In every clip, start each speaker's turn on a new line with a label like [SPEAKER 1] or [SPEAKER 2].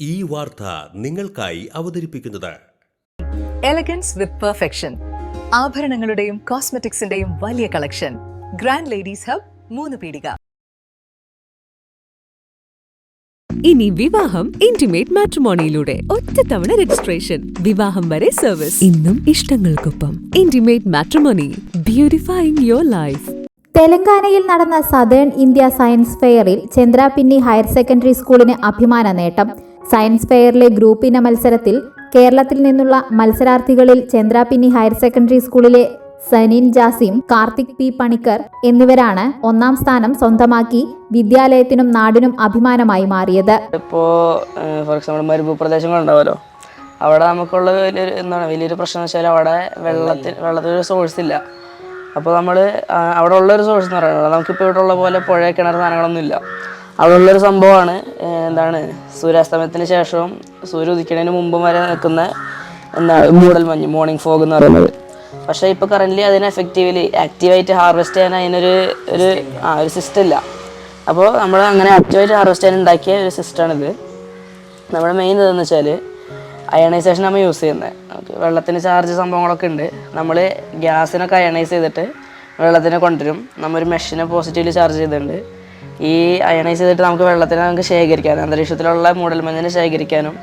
[SPEAKER 1] ഈ വാർത്ത നിങ്ങൾക്കായി അവതരിപ്പിക്കുന്നത്.
[SPEAKER 2] എലഗൻസ് വിത്ത് പെർഫെക്ഷൻ ആഭരണങ്ങളുടെയും കോസ്മെറ്റിക്സിന്റെയും വലിയ കളക്ഷൻ ഗ്രാൻഡ് ലേഡീസ് ഹബ് മൂന്ന് പീടിക.
[SPEAKER 3] ഇനി വിവാഹം ഇന്റിമേറ്റ് മാട്രിമോണിയിലൂടെ ഒറ്റത്തവണ രജിസ്ട്രേഷൻ വിവാഹം വരെ സർവീസ് ഇന്നും ഇഷ്ടങ്ങൾക്കൊപ്പം. Intimate matrimony beautifying your life
[SPEAKER 4] തെലങ്കാനയിൽ നടന്ന സദേൺ ഇന്ത്യ സയൻസ് ഫെയറിൽ ചന്ദ്രാപിന്നി ഹയർ സെക്കൻഡറി സ്കൂളിന് അഭിമാന നേട്ടം സയൻസ് ഫെയറിലെ ഗ്രൂപ്പ് ഇന മത്സരത്തിൽ കേരളത്തിൽ നിന്നുള്ള മത്സരാർത്ഥികളിൽ ചന്ദ്രാപിന്നി ഹയർ സെക്കൻഡറി സ്കൂളിലെ സനീൻ ജാസിം കാർത്തിക് പി പണിക്കർ എന്നിവരാണ് ഒന്നാം സ്ഥാനം സ്വന്തമാക്കി വിദ്യാലയത്തിനും നാടിനും അഭിമാനമായി മാറിയത്.
[SPEAKER 5] ഇപ്പോ ഫോർ എക്സാമ്പിൾ മരുഭൂ അവിടെ നമുക്കുള്ള വലിയൊരു എന്താണ് വലിയൊരു പ്രശ്നം വെച്ചാൽ അവിടെ വെള്ളത്തിൽ വെള്ളത്തിനൊരു സോഴ്സ് ഇല്ല. അപ്പോൾ നമ്മൾ അവിടെ ഉള്ളൊരു സോഴ്സ് എന്ന് പറയുന്നത് നമുക്കിപ്പോൾ ഇവിടെ ഉള്ള പോലെ പുഴ കിണർ സാധനങ്ങളൊന്നും ഇല്ല. അവിടെ സംഭവമാണ്. എന്താണ്? സൂര്യാസ്തമയത്തിന് ശേഷവും സൂര്യ ഉദിക്കുന്നതിന് മുമ്പും വരെ നിൽക്കുന്ന എന്താ മൂടൽ മഞ്ഞ് മോർണിംഗ് ഫോഗ് എന്ന് പറയുന്നത്. പക്ഷേ ഇപ്പോൾ കറന്റ്ലി അതിനെ എഫക്റ്റീവ്ലി ആക്റ്റീവായിട്ട് ഹാർവെസ്റ്റ് ചെയ്യാൻ അതിനൊരു ഒരു ആ ഒരു സിസ്റ്റം ഇല്ല. അപ്പോൾ നമ്മൾ അങ്ങനെ ആക്റ്റീവായിട്ട് ഹാർവെസ്റ്റ് ചെയ്യാൻ ഉണ്ടാക്കിയ ഒരു സിസ്റ്റമാണിത് നമ്മുടെ മെയിൻ ഇതെന്ന് വെച്ചാൽ അയണൈസേഷൻ നമ്മൾ യൂസ് ചെയ്യുന്നത്. വെള്ളത്തിന് ചാർജ് സംഭവങ്ങളൊക്കെ ഉണ്ട്. നമ്മൾ ഗ്യാസിനൊക്കെ അയണൈസ് ചെയ്തിട്ട് വെള്ളത്തിനെ കൊണ്ടുവരും. നമ്മൊരു മെഷീനെ പോസിറ്റീവ്ലി ചാർജ് ചെയ്തിട്ടുണ്ട്. ഈ അയണൈസ് ചെയ്തിട്ട് നമുക്ക് വെള്ളത്തിനെ നമുക്ക് ശേഖരിക്കാനും അന്തരീക്ഷത്തിലുള്ള മൂടൽമഞ്ഞിനെ ശേഖരിക്കാനും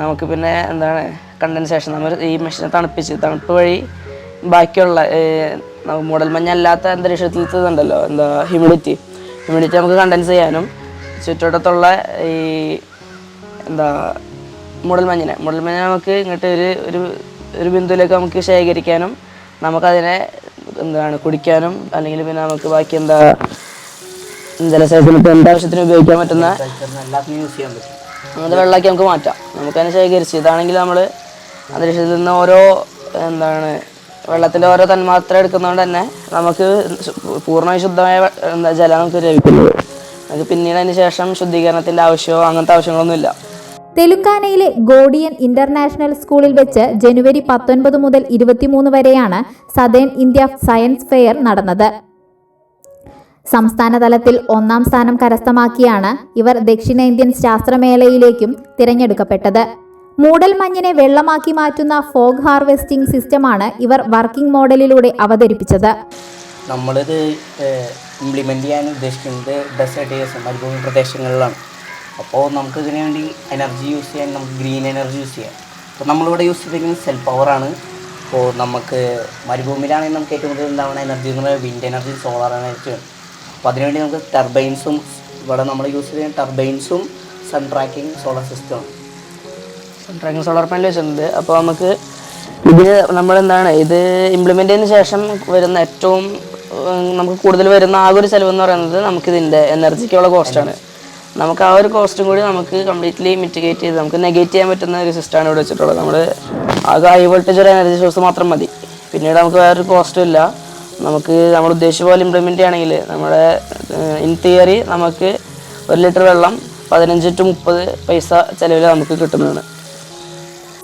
[SPEAKER 5] നമുക്ക് പിന്നെ എന്താണ് കണ്ടൻസേഷൻ നമ്മൾ ഈ മെഷീനെ തണുപ്പിച്ച് തണുപ്പ് വഴി ബാക്കിയുള്ള മൂടൽ മഞ്ഞല്ലാത്ത മൂടൽമഞ്ഞല്ലാത്ത അന്തരീക്ഷത്തിലത്തെ ഇതുണ്ടല്ലോ എന്താ ഹ്യൂമിഡിറ്റി ഹ്യൂമിഡിറ്റി നമുക്ക് കണ്ടൻസ് ചെയ്യാനും ചുറ്റുവട്ടത്തുള്ള ഈ എന്താ മൂടൽ മഞ്ഞിനെ മൂടൽ മഞ്ഞിനെ നമുക്ക് ഇങ്ങോട്ട് ഒരു ഒരു ഒരു ബിന്ദുവിലേക്ക് നമുക്ക് ശേഖരിക്കാനും നമുക്കതിനെ എന്താണ് കുടിക്കാനും അല്ലെങ്കിൽ പിന്നെ നമുക്ക് ബാക്കി എന്താ ജലസേചനത്തിന് ഇപ്പോൾ എന്താവശ്യത്തിന് ഉപയോഗിക്കാൻ പറ്റുന്ന അങ്ങനത്തെ വെള്ളമാക്കി നമുക്ക് മാറ്റാം. നമുക്കതിനെ ശേഖരിച്ച് ഇതാണെങ്കിൽ നമ്മൾ അന്തരീക്ഷത്തിൽ നിന്ന് ഓരോ എന്താണ് വെള്ളത്തിന്റെ ഓരോ തന്മാത്ര എടുക്കുന്നതുകൊണ്ട് തന്നെ നമുക്ക് പൂർണമായി ശുദ്ധമായ എന്താ ജലം നമുക്ക് ലഭിക്കുന്നത്. നമുക്ക് പിന്നീട് അതിന് ശേഷം ശുദ്ധീകരണത്തിന്റെ ആവശ്യമോ അങ്ങനത്തെ ആവശ്യങ്ങളൊന്നും ഇല്ല
[SPEAKER 4] തെലുങ്കാനയിലെ ഗോഡിയൻ ഇന്റർനാഷണൽ സ്കൂളിൽ വെച്ച് ജനുവരി പത്തൊൻപത് മുതൽ ഇരുപത്തിമൂന്ന് വരെയാണ് സദേൺ ഇന്ത്യ സയൻസ് ഫെയർ നടന്നത്. സംസ്ഥാന തലത്തിൽ ഒന്നാം സ്ഥാനം കരസ്ഥമാക്കിയാണ് ഇവർ ദക്ഷിണേന്ത്യൻ ശാസ്ത്രമേളയിലേക്കും തിരഞ്ഞെടുക്കപ്പെട്ടത്. മൂടൽമഞ്ഞിനെ വെള്ളമാക്കി മാറ്റുന്ന ഫോഗ് ഹാർവെസ്റ്റിംഗ് സിസ്റ്റമാണ് ഇവർ വർക്കിംഗ് മോഡലിലൂടെ അവതരിപ്പിച്ചത്.
[SPEAKER 6] നമ്മളിത് ഇംപ്ലിമെന്റ് ചെയ്യാൻ ഉദ്ദേശിക്കുന്നത് ഡെസേർട്ട് ഏരിയസ് മരുഭൂമി പ്രദേശങ്ങളിലാണ്. അപ്പോൾ നമുക്ക് ഇതിനു വേണ്ടി എനർജി യൂസ് ചെയ്യാൻ നമുക്ക് ഗ്രീൻ എനർജി യൂസ് ചെയ്യാം അപ്പോൾ നമ്മളിവിടെ യൂസ് ചെയ്തിരിക്കുന്നത് സെൽ പവറാണ് അപ്പോൾ നമുക്ക് മരുഭൂമിയിലാണെങ്കിൽ നമുക്ക് ഏറ്റവും കൂടുതൽ ഉണ്ടാവുന്ന എനർജി എന്ന് പറയുന്നത് വിൻഡ് എനർജി സോളാർ എനർജിയാണ് അപ്പോൾ അതിനുവേണ്ടി നമുക്ക് ടർബൈൻസും ഇവിടെ നമ്മൾ യൂസ് ചെയ്യുന്ന ടർബൈൻസും സൺ ട്രാക്കിംഗ് സോളാർ സിസ്റ്റമാണ് സൺ
[SPEAKER 5] ട്രാക്കിംഗ് സോളാർ പാനൽ വെച്ചിട്ടുണ്ട്. അപ്പോൾ നമുക്ക് ഇത് നമ്മളെന്താണ്? ഇത് ഇംപ്ലിമെന്റ് ചെയ്തതിന് ശേഷം വരുന്ന ഏറ്റവും നമുക്ക് കൂടുതൽ വരുന്ന ആ ഒരു ചിലവ് എന്ന് പറയുന്നത് നമുക്കിതിന്റെ എനർജിക്കുള്ള കോസ്റ്റാണ് നമുക്ക് ആ ഒരു കോസ്റ്റും കൂടി നമുക്ക് കംപ്ലീറ്റ്ലി മിറ്റിഗേറ്റ് ചെയ്ത് നമുക്ക് നെഗറ്റീവ് ചെയ്യാൻ പറ്റുന്ന ഒരു സിസ്റ്റമാണ് ഇവിടെ വെച്ചിട്ടുള്ളത്. നമ്മൾ ആകെ ഹൈ വോൾട്ടേജ് ഒരു എനർജി സോഴ്സ് മാത്രം മതി. പിന്നീട് നമുക്ക് വേറൊരു കോസ്റ്റും ഇല്ല. നമുക്ക് നമ്മൾ ഉദ്ദേശിച്ച പോലെ ഇംപ്ലിമെന്റ് ചെയ്യുകയാണെങ്കിൽ നമ്മുടെ ഇൻ തിയറി നമുക്ക് ഒരു ലിറ്റർ വെള്ളം പതിനഞ്ച് ടു മുപ്പത് പൈസ ചിലവിൽ നമുക്ക് കിട്ടുന്നതാണ്.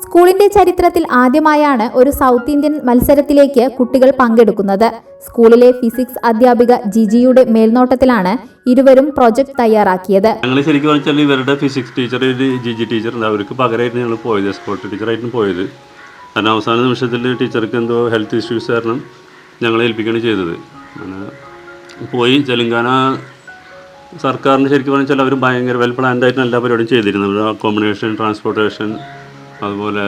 [SPEAKER 4] സ്കൂളിന്റെ ചരിത്രത്തിൽ ആദ്യമായാണ് ഒരു സൗത്ത് ഇന്ത്യൻ മത്സരത്തിലേക്ക് കുട്ടികൾ പങ്കെടുക്കുന്നത്. സ്കൂളിലെ ഫിസിക്സ് അധ്യാപിക ജിജിയുടെ മേൽനോട്ടത്തിലാണ് ഇരുവരും പ്രൊജക്ട് തയ്യാറാക്കിയത്.
[SPEAKER 7] ഞങ്ങൾ ശരിക്കും പറഞ്ഞാൽ ഇവരുടെ physics teacher Jiji G G teacher ഉണ്ട്. അവർക്ക് പകരമായിട്ട് ഞങ്ങൾ പോയത് സ്പോർട്സ് ടീച്ചറായിട്ടും പോയത്. കാരണം അവസാന നിമിഷത്തിൽ ടീച്ചർക്ക് എന്തോ ഹെൽത്ത് ഇഷ്യൂസ് കാരണം ഞങ്ങളെ ഏൽപ്പിക്കുകയാണ് ചെയ്തത്. അങ്ങനെ പോയി തെലുങ്കാന സർക്കാരിന് ശരിക്കും പറഞ്ഞാൽ അവർ ഭയങ്കര വെൽ പ്ലാൻഡ് ആയിട്ട് എല്ലാ പരിപാടിയും ചെയ്തിരുന്നത് അക്കോമഡേഷൻ ട്രാൻസ്പോർട്ടേഷൻ അതുപോലെ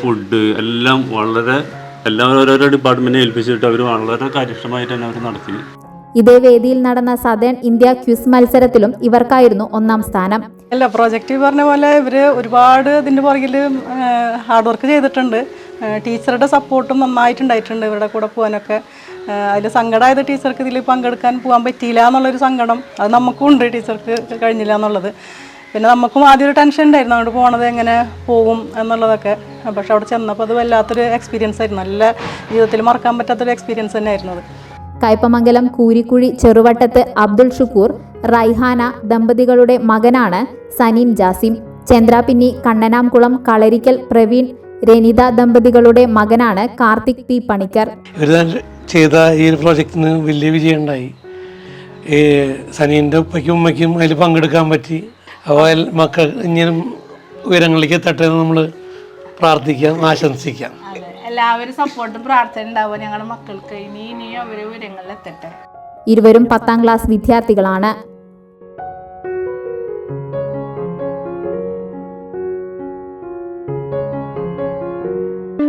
[SPEAKER 7] ഫുഡ് എല്ലാം വളരെ എല്ലാവരും ഓരോരോ ഡിപ്പാർട്ട്മെന്റിനെ ഏൽപ്പിച്ചിട്ട് അവർ വളരെ കാര്യക്ഷമമായിട്ട് തന്നെ അവർ നടത്തി.
[SPEAKER 4] ഇതേ വേദിയിൽ നടന്ന സദേൺ ഇന്ത്യ ക്യൂസ് മത്സരത്തിലും ഇവർക്കായിരുന്നു ഒന്നാം സ്ഥാനം.
[SPEAKER 8] അല്ല പ്രോജക്റ്റ് പറഞ്ഞ പോലെ ഇവർ ഒരുപാട് ഇതിന്റെ പുറകിൽ ഹാർഡ് വർക്ക് ചെയ്തിട്ടുണ്ട്. ടീച്ചറുടെ സപ്പോർട്ടും നന്നായിട്ടുണ്ടായിട്ടുണ്ട് ഇവരുടെ കൂടെ പോകാനൊക്കെ. അതിൽ സങ്കടമായത് ടീച്ചർക്ക് ഇതിൽ പങ്കെടുക്കാൻ പോകാൻ പറ്റിയില്ല എന്നുള്ളൊരു സങ്കടം അത് നമുക്കും ഉണ്ട് ടീച്ചർക്ക് കഴിഞ്ഞില്ല എന്നുള്ളത്. പിന്നെ നമുക്കും ആദ്യം ഒരു ടെൻഷൻ ഉണ്ടായിരുന്നു അങ്ങോട്ട് പോണത് എങ്ങനെ പോകും എന്നുള്ളതൊക്കെ. പക്ഷെ അവിടെ ചെന്നപ്പോൾ അത് വല്ലാത്തൊരു എക്സ്പീരിയൻസ് ആയിരുന്നു. നല്ല ജീവിതത്തിൽ മറക്കാൻ പറ്റാത്തൊരു എക്സ്പീരിയൻസ് തന്നെയായിരുന്നു അത്.
[SPEAKER 4] കയ്പമംഗലം കൂരിക്കുഴി ചെറുവട്ടത്ത് അബ്ദുൾ ഷുക്കൂർ റൈഹാന ദമ്പതികളുടെ മകനാണ് സനീം ജാസിം. ചന്ദ്രാപിന്നി കണ്ണനാംകുളം കളരിക്കൽ പ്രവീൺ രനിത ദമ്പതികളുടെ മകനാണ് കാർത്തിക് പി. പണിക്കർ.
[SPEAKER 9] ചെയ്ത ഈ ഒരു പ്രോജക്റ്റിന് വലിയ വിജയം ഉണ്ടായി ഈ സനീന്റെ ഉപ്പയ്ക്കും ഉമ്മയ്ക്കും അതിൽ പങ്കെടുക്കാൻ പറ്റി. അപ്പോൾ മക്കൾ ഇനിയും ഉയരങ്ങളിലേക്ക് എത്തട്ടെ എന്ന് നമ്മൾ പ്രാർത്ഥിക്കാം ആശംസിക്കാം.
[SPEAKER 10] അതെ എല്ലാവരും സപ്പോർട്ടും പ്രാർത്ഥന ഉണ്ടാവുക ഞങ്ങളുടെ മക്കൾക്ക്. ഇനി ഇനിയും അവർ ഉയരങ്ങളിൽ എത്തട്ടെ.
[SPEAKER 4] ഇരുവരും പത്താം ക്ലാസ് വിദ്യാർത്ഥികളാണ്.